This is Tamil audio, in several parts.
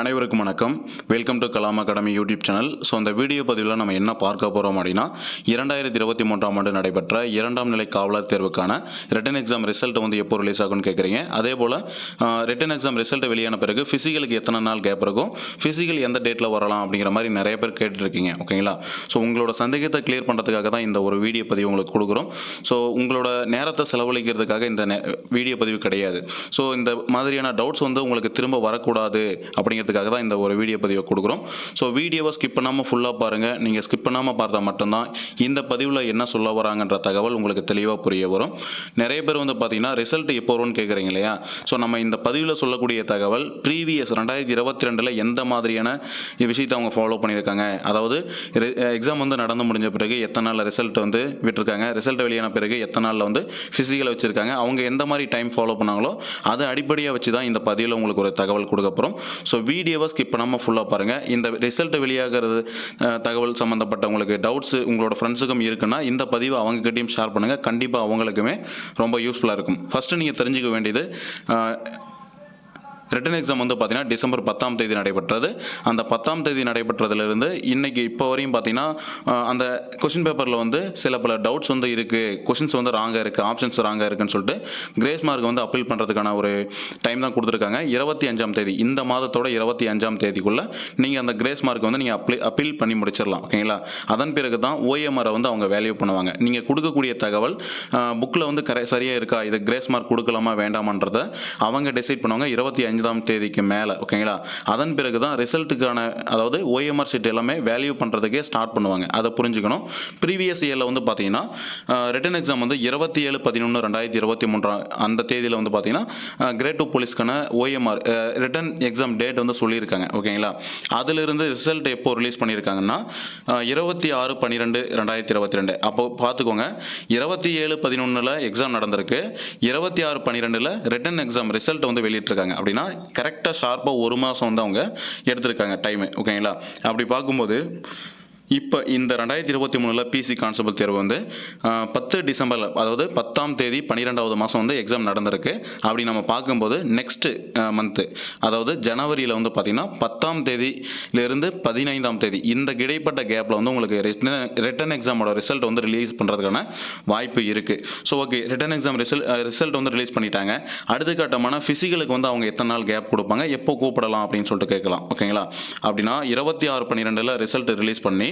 அனைவருக்கும் வணக்கம். Welcome to Kalam academy YouTube channel so அந்த வீடியோ பதிவில் நம்ம என்ன பார்க்க போகிறோம் அப்படின்னா இரண்டாயிரத்தி இருபத்தி மூன்றாம் ஆண்டு நடைபெற்ற இரண்டாம் நிலை காவலர் தேர்வுக்கான ரிட்டன் எக்ஸாம் ரிசல்ட் வந்து எப்போ ரிலீஸ் ஆகும்னு கேட்குறீங்க அதே போல் ரிட்டன் எக்ஸாம் ரிசல்ட் வெளியான பிறகு ஃபிசிக்கலுக்கு எத்தனை நாள் கேப் இருக்கும்? ஃபிசிக்கல் எந்த டேட்டில் வரலாம் அப்படிங்கிற மாதிரி நிறைய பேர் கேட்டுருக்கீங்க. ஓகேங்களா ஸோ உங்களோட சந்தேகத்தை கிளியர் பண்ணுறதுக்காக தான் இந்த ஒரு வீடியோ பதிவு உங்களுக்கு கொடுக்குறோம். ஸோ உங்களோட நேரத்தை செலவழிக்கிறதுக்காக இந்த வீடியோ பதிவு கிடையாது. ஸோ இந்த மாதிரியான டவுட்ஸ் வந்து உங்களுக்கு திரும்ப வரக்கூடாது அப்படிங்கிற அப்படிங்கிறதுக்காக தான் இந்த ஒரு வீடியோ பதிவை கொடுக்குறோம். ஸோ வீடியோவை ஸ்கிப் பண்ணாமல் ஃபுல்லாக பாருங்கள் நீங்கள் ஸ்கிப் பண்ணாமல் பார்த்தா மட்டும்தான் இந்த பதிவில் என்ன சொல்ல வராங்கன்ற தகவல் உங்களுக்கு தெளிவாக புரிய வரும். நிறைய பேர் வந்து பார்த்தீங்கன்னா ரிசல்ட் எப்போ வரும்னு கேட்குறீங்க இல்லையா? ஸோ நம்ம இந்த பதிவில் சொல்லக்கூடிய தகவல் ப்ரீவியஸ் ரெண்டாயிரத்தி இருபத்தி ரெண்டில் எந்த மாதிரியான விஷயத்தை அவங்க ஃபாலோ பண்ணியிருக்காங்க? அதாவது எக்ஸாம் வந்து நடந்து முடிஞ்ச பிறகு எத்தனை நாளில் ரிசல்ட் வந்து விட்டுருக்காங்க? ரிசல்ட் வெளியான பிறகு எத்தனை நாளில் வந்து ஃபிசிக்கலை வச்சுருக்காங்க? அவங்க எந்த மாதிரி டைம் ஃபாலோ பண்ணாங்களோ அதை அடிப்படையாக வச்சு தான் இந்த பதிவில் உங்களுக்கு ஒரு தகவல் கொடுக்க போகிறோம் ஸோ வீடியோவை ஸ்கிப் பண்ணாமல் ஃபுல்லாக பாருங்கள் இந்த ரிசல்ட் வெளியாகிறது தகவல் சம்மந்தப்பட்ட உங்களுக்கு டவுட்ஸ் உங்களோட ஃப்ரெண்ட்ஸுக்கும் இருக்குன்னா இந்த பதிவை அவங்ககிட்டையும் ஷேர் பண்ணுங்கள் கண்டிப்பாக அவங்களுக்குமே ரொம்ப யூஸ்ஃபுல்லாக இருக்கும். ஃபஸ்ட்டு நீங்கள் தெரிஞ்சுக்க வேண்டியது ரிட்டன் எக்ஸாம் வந்து பார்த்தீங்கன்னா டிசம்பர் பத்தாம் தேதி நடைபெற்றது. அந்த பத்தாம் தேதி நடைபெற்றதுலேருந்து இன்றைக்கி இப்போ வரையும் பார்த்தீங்கன்னா அந்த கொஷின் பேப்பரில் வந்து சில பல டவுட்ஸ் வந்து இருக்குது கொஷின்ஸ் வந்து ராங்காக இருக்குது ஆப்ஷன்ஸ் ராங்காக இருக்குன்னு சொல்லிட்டு கிரேஸ் மார்க் வந்து அப்பீல் பண்ணுறதுக்கான ஒரு டைம் தான் கொடுத்துருக்காங்க. இருபத்தி அஞ்சாம் தேதி இந்த மாதத்தோட இருபத்தி அஞ்சாம் தேதிக்குள்ளே நீங்கள் அந்த கிரேஸ் மார்க் வந்து நீங்கள் அப்ளை அப்பீல் பண்ணி முடிச்சிடலாம். ஓகேங்களா அதன் பிறகு தான் ஓஎம்ஆரை வந்து அவங்க வேல்யூ பண்ணுவாங்க. நீங்கள் கொடுக்கக்கூடிய தகவல் புக்கில் வந்து கரை சரியாக இருக்கா? இது கிரேஸ் மார்க் கொடுக்கலாமா வேண்டாமான்றதை அவங்க டிசைட் பண்ணுவாங்க. இருபத்தி அஞ்சு பதினஞ்சாம் தேதிக்கு மேலே ஓகேங்களா அதன் பிறகு தான் ரிசல்ட்டுக்கான அதாவது ஓஎம்ஆர் சீட் எல்லாமே வேல்யூ பண்ணுறதுக்கே ஸ்டார்ட் பண்ணுவாங்க. அதை புரிஞ்சுக்கணும். ப்ரீவியஸ் இயரில் வந்து பார்த்தீங்கன்னா ரிட்டன் எக்ஸாம் வந்து இருபத்தி ஏழு பதினொன்று ரெண்டாயிரத்தி இருபத்தி மூன்றாம் அந்த தேதியில் வந்து பார்த்தீங்கன்னா கிரேட் டூ போலீஸ்க்கான ஓஎம்ஆர் ரிட்டன் எக்ஸாம் டேட் வந்து சொல்லியிருக்காங்க ஓகேங்களா அதிலிருந்து ரிசல்ட் எப்போ ரிலீஸ் பண்ணியிருக்காங்கன்னா இருபத்தி ஆறு பன்னிரெண்டு ரெண்டாயிரத்தி இருபத்தி ரெண்டு அப்போ பார்த்துக்கோங்க இருபத்தி ஏழு பதினொன்றில் எக்ஸாம் நடந்திருக்கு. இருபத்தி ஆறு பன்னிரெண்டில் ரிட்டன் எக்ஸாம் ரிசல்ட் வந்து வெளியிட்டிருக்காங்க. அப்படின்னா கரெக்டாக ஷார்ப்பாக ஒரு மாதம் வந்து அவங்க எடுத்திருக்காங்க டைமு ஓகேங்களா அப்படி பார்க்கும்போது இப்போ இந்த ரெண்டாயிரத்தி இருபத்தி மூணில் பிசி கான்ஸ்டபிள் தேர்வு வந்து பத்து டிசம்பரில் அதாவது பத்தாம் தேதி பன்னிரெண்டாவது மாதம் வந்து எக்ஸாம் நடந்திருக்கு. அப்படி நம்ம பார்க்கும்போது நெக்ஸ்ட்டு மந்த்து அதாவது ஜனவரியில் வந்து பார்த்திங்கன்னா பத்தாம் தேதியிலிருந்து பதினைந்தாம் தேதி இந்த இடைப்பட்ட கேப்பில் வந்து உங்களுக்கு ரிட்டன் எக்ஸாமோட ரிசல்ட் வந்து ரிலீஸ் பண்ணுறதுக்கான வாய்ப்பு இருக்குது so okay written exam result result வந்து ரிலீஸ் பண்ணிட்டாங்க. அடுத்த கட்டமான ஃபிசிக்கலுக்கு வந்து அவங்க எத்தனை நாள் கேப் கொடுப்பாங்க எப்போ கூப்பிடலாம் அப்படின்னு சொல்லிட்டு கேட்கலாம். ஓகேங்களா அப்படின்னா இருபத்தி ஆறு பன்னிரெண்டில் ரிசல்ட் ரிலீஸ் பண்ணி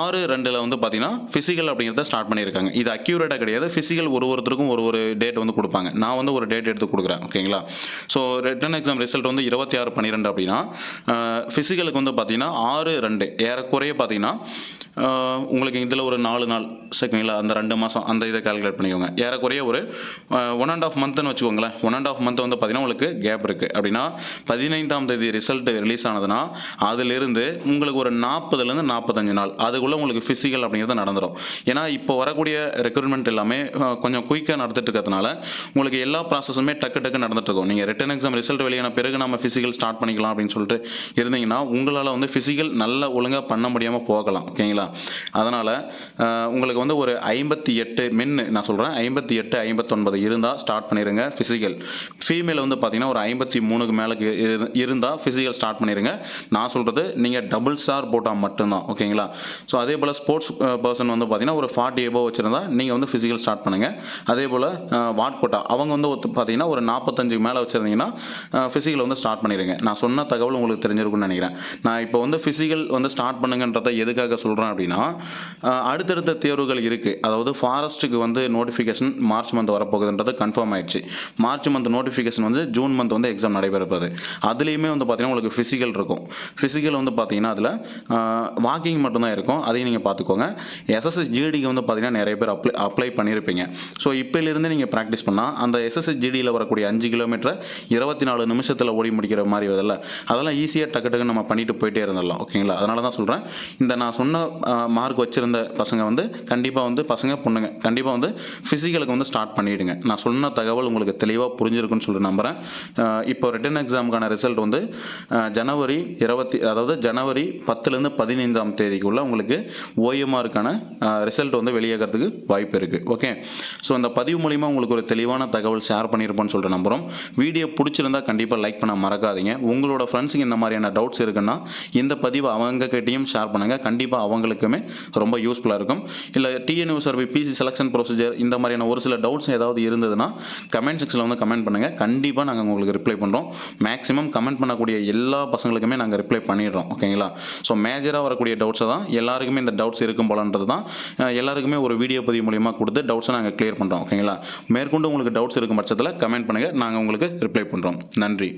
ஆறு ரெண்டில் வந்து பார்த்தீங்கன்னா ஃபிசிக்கல் அப்படிங்கிறத ஸ்டார்ட் பண்ணியிருக்காங்க. இது அக்யூரேட்டாக கிடையாது. ஃபிசிக்கல் ஒரு ஒருத்தருக்கும் ஒரு ஒரு டேட் வந்து கொடுப்பாங்க. நான் வந்து ஒரு டேட் எடுத்து கொடுக்குறேன் ஓகேங்களா ஸோ ரிட்டன் எக்ஸாம் ரிசல்ட் வந்து இருபத்தி ஆறு பன்னிரெண்டு அப்படின்னா ஃபிசிக்கலுக்கு வந்து பார்த்தீங்கன்னா ஆறு ரெண்டு. ஏறக்குறைய பார்த்தீங்கன்னா உங்களுக்கு இதில் ஒரு நாலு நாள் சரிங்களா? அந்த ரெண்டு மாதம் அந்த இதை கால்குலேட் பண்ணிக்கோங்க. ஏறக்குறைய ஒரு ஒன் அண்ட் ஆஃப் மந்த்னு வச்சுக்கோங்களேன். ஒன் அண்ட் ஆஃப் மந்த் வந்து பார்த்தீங்கன்னா உங்களுக்கு கேப் இருக்குது அப்படின்னா பதினைந்தாம் தேதி ரிசல்ட் ரிலீஸ் ஆனதுன்னா அதிலிருந்து உங்களுக்கு ஒரு நாற்பதுலேருந்து நாற்பத்தஞ்சு நாள். அது அதுக்குள்ளே உங்களுக்கு ஃபிசிக்கல் அப்படிங்கிறது நடந்துடும் ஏன்னா இப்போ வரக்கூடிய ரெக்ரூட்மெண்ட் எல்லாமே கொஞ்சம் குயிக்காக நடந்துட்டு இருக்கிறதுனால உங்களுக்கு எல்லா ப்ராசஸுமே டக்கு டக்கு நடந்துட்டு இருக்கும். நீங்கள் ரிட்டன் எக்ஸாம் ரிசல்ட் வெளியான பிறகு நம்ம ஃபிசிக்கல் ஸ்டார்ட் பண்ணிக்கலாம் அப்படின்னு சொல்லிட்டு இருந்தீங்கன்னா உங்களால் வந்து ஃபிசிக்கல் நல்ல ஒழுங்காக பண்ண முடியாமல் போகலாம். ஓகேங்களா அதனால் உங்களுக்கு வந்து ஒரு ஐம்பத்தி எட்டு மென்னு நான் சொல்கிறேன் ஐம்பத்தி எட்டு ஐம்பத்தொன்பது இருந்தால் ஸ்டார்ட் பண்ணிடுங்க ஃபிசிக்கல் ஃபீமேல் வந்து பார்த்தீங்கன்னா ஒரு ஐம்பத்தி மூணுக்கு மேலே இருந்தால் ஃபிசிக்கல் ஸ்டார்ட் பண்ணிடுங்க நான் சொல்கிறது நீங்கள் டபுள் ஸ்டார் போட்டால் மட்டும்தான். ஓகேங்களா ஸோ அதே போல் ஸ்போர்ட்ஸ் பர்சன் வந்து பார்த்தீங்கன்னா ஒரு ஃபார்ட்டி எபோ வச்சுருந்தா நீங்கள் வந்து ஃபிசிக்கல் ஸ்டார்ட் பண்ணுங்கள் அதே போல் வாட் கோட்டா அவங்க வந்து பார்த்தீங்கன்னா ஒரு நாற்பத்தஞ்சுக்கு மேலே வச்சுருந்தீங்கன்னா ஃபிசிக்கல் uh, வந்து ஸ்டார்ட் பண்ணிடுங்க நான் சொன்ன தகவல் உங்களுக்கு தெரிஞ்சிருக்கும்னு நினைக்கிறேன். நான் இப்போ வந்து ஃபிசிக்கல் வந்து ஸ்டார்ட் பண்ணுங்கன்றதை எதுக்காக சொல்கிறேன் அப்படின்னா uh, அடுத்தடுத்த தேர்வுகள் இருக்குது அதாவது ஃபாரஸ்ட்டுக்கு வந்து நோட்டிஃபிகேஷன் மார்ச் மந்த் வரப்போகுதுன்றது கன்ஃபார்ம் ஆயிடுச்சு. மார்ச் மந்த் நோட்டிஃபிகேஷன் வந்து ஜூன் மந்த் வந்து எக்ஸாம் நடைபெறப்போகுது. அதுலேயுமே வந்து பார்த்தீங்கன்னா உங்களுக்கு ஃபிசிக்கல் இருக்கும். ஃபிசிக்கல் வந்து பார்த்தீங்கன்னா அதில் வாக்கிங் uh, மட்டும்தான் இருக்கும். அதையும் நீங்கள் பார்த்துக்கோங்க. எஸ்எஸ்எஸ் ஜிடிக்கு வந்து பார்த்தீங்கன்னா நிறைய பேர் அப்ளை அப்ளை பண்ணியிருப்பீங்க ஸோ இப்போலேருந்து நீங்கள் ப்ராக்டிஸ் பண்ணால் அந்த எஸ்எஸ்எஸ் ஜிடியில் வரக்கூடிய அஞ்சு கிலோமீட்டரை இருபத்தி நாலு நிமிஷத்தில் ஓடி முடிக்கிற மாதிரி இதில் அதெல்லாம் ஈஸியாக டக்கு டக்கு நம்ம பண்ணிட்டு போயிட்டே இருந்துடலாம். ஓகேங்களா அதனால தான் சொல்கிறேன் இந்த நான் சொன்ன மார்க் வச்சுருந்த பசங்க வந்து கண்டிப்பாக வந்து பசங்க பொண்ணுங்க கண்டிப்பாக வந்து ஃபிசிக்கலுக்கு வந்து ஸ்டார்ட் பண்ணிவிடுங்க நான் சொன்ன தகவல் உங்களுக்கு தெளிவாக புரிஞ்சிருக்குன்னு சொல்லிட்டு நம்புகிறேன் இப்போ ரிட்டன் எக்ஸாமுக்கான ரிசல்ட் வந்து ஜனவரி இருபத்தி அதாவது ஜனவரி பத்துலேருந்து பதினைந்தாம் தேதிக்குள்ளே உங்களுக்கு உங்களுக்கு ஓஎம்ஆருக்கான ரிசல்ட் வந்து வெளியாகிறதுக்கு வாய்ப்பு இருக்குது ஓகே ஸோ அந்த பதிவு மூலிமா உங்களுக்கு ஒரு தெளிவான தகவல் ஷேர் பண்ணியிருப்போன்னு சொல்லிட்டு நம்புகிறோம் வீடியோ பிடிச்சிருந்தா கண்டிப்பாக லைக் பண்ண மறக்காதீங்க. உங்களோட ஃப்ரெண்ட்ஸுக்கு இந்த மாதிரியான டவுட்ஸ் இருக்குன்னா இந்த பதிவை அவங்க கிட்டேயும் ஷேர் பண்ணுங்கள் கண்டிப்பாக அவங்களுக்குமே ரொம்ப யூஸ்ஃபுல்லாக இருக்கும். இல்லை TNU survey PC selection procedure இந்த மாதிரியான ஒரு சில டவுட்ஸ் ஏதாவது இருந்ததுன்னா கமெண்ட் செக்ஷனில் வந்து கமெண்ட் பண்ணுங்கள் கண்டிப்பாக நாங்கள் உங்களுக்கு ரிப்ளை பண்ணுறோம் மேக்ஸிமம் கமெண்ட் பண்ணக்கூடிய எல்லா பசங்களுக்குமே நாங்கள் ரிப்ளை பண்ணிடுறோம். ஓகேங்களா ஸோ மேஜராக வரக்கூடிய டவுட்ஸை தான் எல்லாருக்குமே இந்த டவுட்ஸ் இருக்கும் போலன்றது தான். எல்லாருக்குமே ஒரு வீடியோ பதிவு மூலியமாக கொடுத்து டவுட்ஸை நாங்கள் கிளியர் பண்ணுறோம் ஓகேங்களா மேற்கொண்டு உங்களுக்கு டவுட்ஸ் இருக்கும் பட்சத்தில் கமெண்ட் பண்ணுங்கள் நாங்கள் உங்களுக்கு ரிப்ளை பண்ணுறோம் நன்றி.